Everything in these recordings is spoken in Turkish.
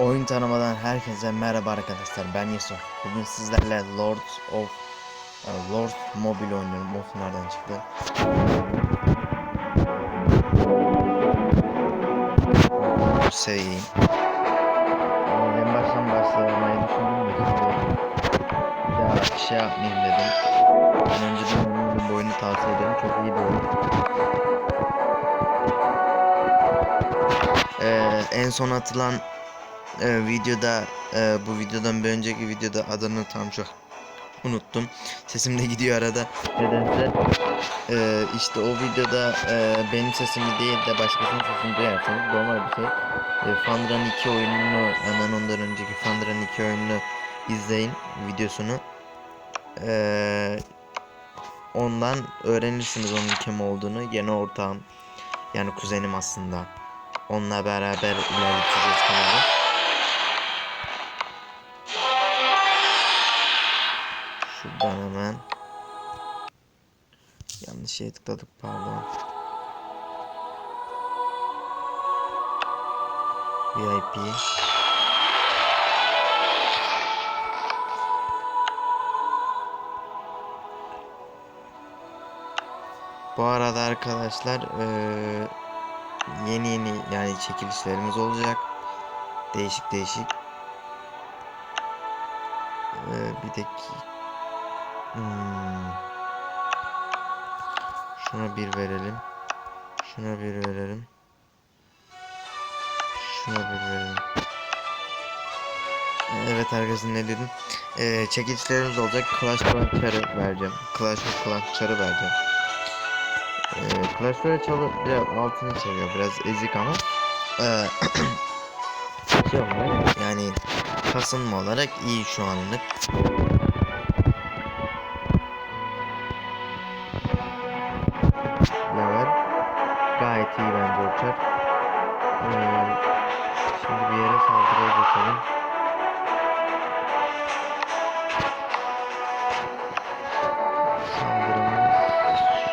Oyun tanımadan herkese merhaba arkadaşlar ben Yusuf. Bugün sizlerle Lords of e, Lords Mobile oynuyorum. Of nereden çıktı? Seveyim. En baştan başlamayı düşündüm de bir daha şey yapmayayım dedim. Ben önceden onun bu oyunu tavsiye ederim. Çok iyi bir oyun. Ee, en son atılan e, videoda e, bu videodan bir önceki videoda adını tam çok unuttum. Sesim de gidiyor arada. Nedense e, işte o videoda e, benim sesimi değil de başkasının sesini duyarsanız normal bir şey. E, Fandra'nın 2 oyununu hemen ondan önceki Fandra'nın 2 oyununu izleyin videosunu. E, ondan öğrenirsiniz onun kim olduğunu. Yeni ortağım yani kuzenim aslında. Onunla beraber ilerleteceğiz kanalı. Yanlış şeye tıkladık pardon. VIP Bu arada arkadaşlar eee, yeni yeni yani çekilişlerimiz olacak. Değişik değişik. Eee, bir dakika. Hmm. Şuna bir verelim. Şuna bir verelim. Şuna bir verelim. Evet arkadaşlar ne dedim? Ee, çekilişlerimiz olacak. Clash Royale vereceğim. Clash çarı vereceğim. Ee, Clash Royale çalı biraz altını çekiyor. Biraz ezik ama. Ee, şey yani kasınma olarak iyi şu anlık. Geçelim. Saldırımız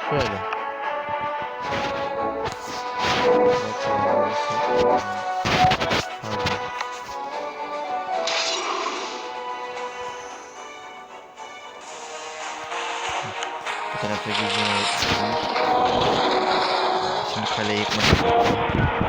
şöyle. Bu tarafta gücünü Şimdi kaleyi yıkmak.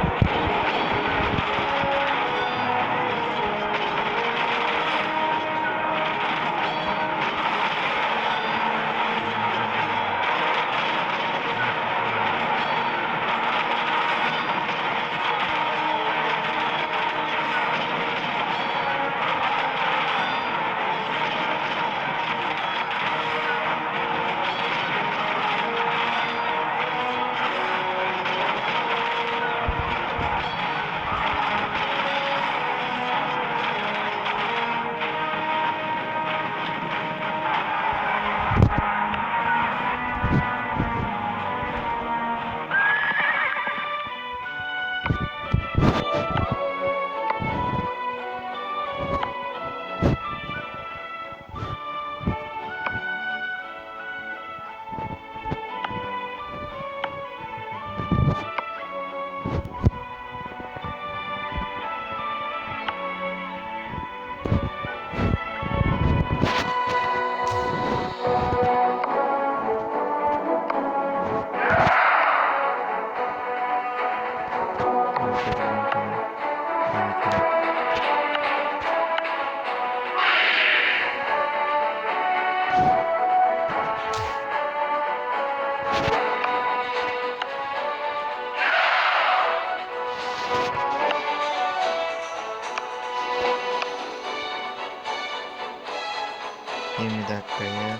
Yirmi dakikaya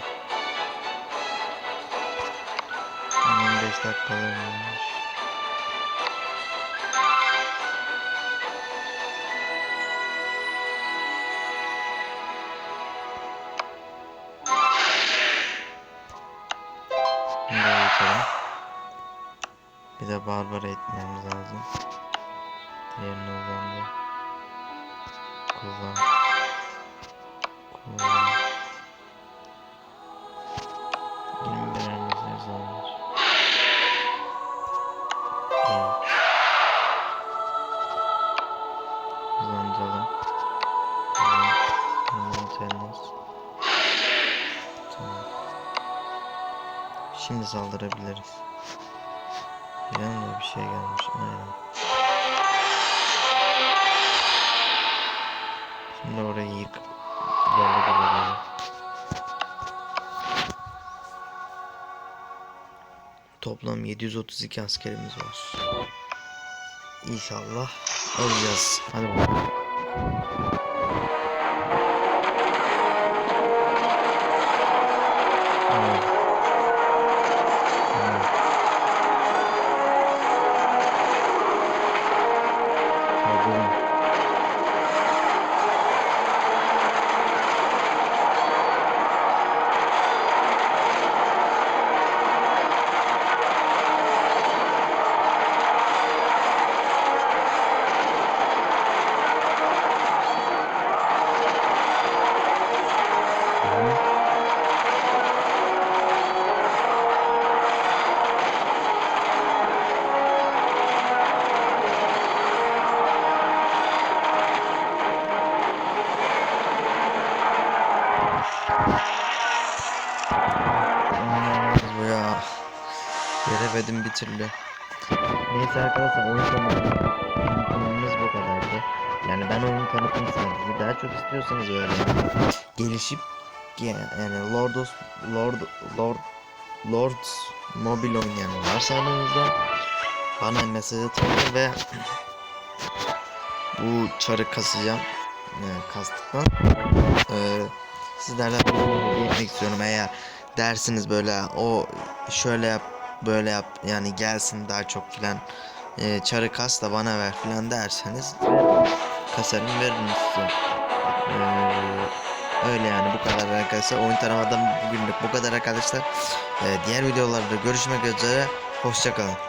15 dakika olmuş. Bunu da geçelim. Bir de Barbara etmemiz lazım. Diğerini. Kullan. Kullan. Saldırabiliriz. Yanında bir şey gelmiş. Aynen. Şimdi orayı yıkıp yerle. Toplam 732 askerimiz var. İnşallah alacağız. Hadi bakalım. Ya. Veremedim bir türlü. Neyse arkadaşlar oyun tanıtımımız bu kadardı. Yani ben oyun tanıtım sadece. Daha çok istiyorsanız öyle gelişip ya- yani Lordos Lord Lord Lords mobil oynayan varsa aranızda bana mesaj atın ve bu çarı kasacağım. Yani kastıktan eee sizlerle bilmek istiyorum eğer dersiniz böyle o şöyle yap böyle yap yani gelsin daha çok filan e, çarı kas da bana ver filan derseniz kasarım veririm size. Ee, öyle yani bu kadar arkadaşlar. Oyun taramadan bugünlük bu kadar arkadaşlar. Ee, diğer videolarda görüşmek üzere. Hoşçakalın.